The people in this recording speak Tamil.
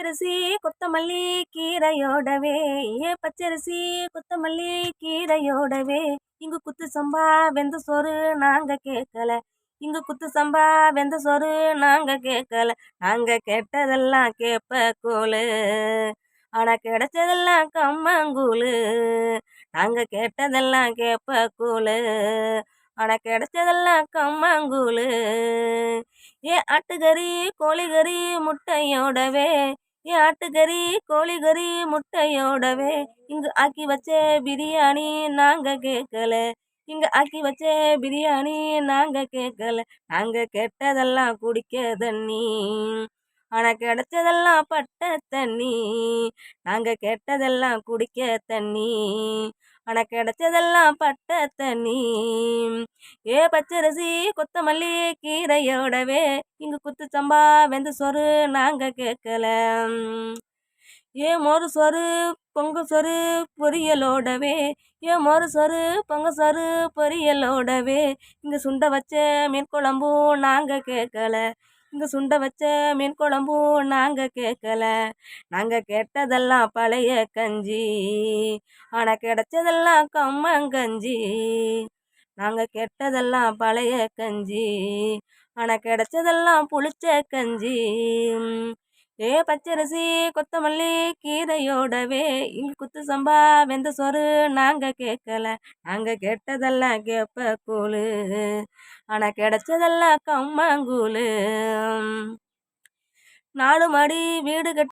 பச்சரிசி கொத்தமல்லி கீரையோடவே. ஏ பச்சரிசி கொத்தமல்லி கீரையோடவே. இங்கு குத்து சம்பா வெந்த சோறு நாங்க கேட்கல. இங்கு குத்து சம்பா வெந்த சோறு நாங்க கேட்கல. நாங்க கேட்டதெல்லாம் கேப்ப கூழு ஆனா கிடைச்சதெல்லாம் கம்மங்கூழு. நாங்க கேட்டதெல்லாம் கேப்ப கூழு ஆனா கிடைச்சதெல்லாம் கம்மங்கூழு. ஏ ஆட்டுக்கறி கோழிக்கறி முட்டையோடவே. நீ ஆட்டுக்கறி கோழிக்கறி முட்டையோடவே இங்கு ஆக்கி வச்ச பிரியாணி நாங்கள் கேட்கல இங்க ஆக்கி வச்ச பிரியாணி நாங்க கேட்கல நாங்க கேட்டதெல்லாம் குடிக்க தண்ணி. ஆனா கிடைச்சதெல்லாம் பட்ட தண்ணி. நாங்க கேட்டதெல்லாம் குடிக்க தண்ணி. ஆனா கிடைச்சதெல்லாம் பட்ட தண்ணி. ஏ பச்சரிசி கொத்தமல்லி கீரையோடவே இங்கு குத்து சம்பா வெந்த சொறு நாங்க கேட்கல. ஏ மோரு சொறு பொங்க சொறு பொரியலோடவே ஏ மோரு சொறு பொங்க சொரு பொரியலோடவே இங்கே சுண்ட வச்ச மீன் குழம்பும் நாங்கள் கேட்கல. இங்கே சுண்ட வச்ச மீன் குழம்பும் நாங்கள் கேட்கல. நாங்கள் கேட்டதெல்லாம் பழைய கஞ்சி ஆனால் கிடைச்சதெல்லாம் கம்மங்கஞ்சி. நாங்கள் கெட்டதெல்லாம் பழைய கஞ்சி. ஆனால் கிடைச்சதெல்லாம் புளிச்ச கஞ்சி. ஏ பச்சரிசி கொத்தமல்லி கீரையோடவே இங்கே குத்து சம்பா வெந்த சோறு நாங்கள் கேட்கல நாங்கள் கேட்டதெல்லாம் கேப்ப கூழு ஆனால் கிடைச்சதெல்லாம் கம்மங்கூழு. நாலு மாடி வீடு கட்டி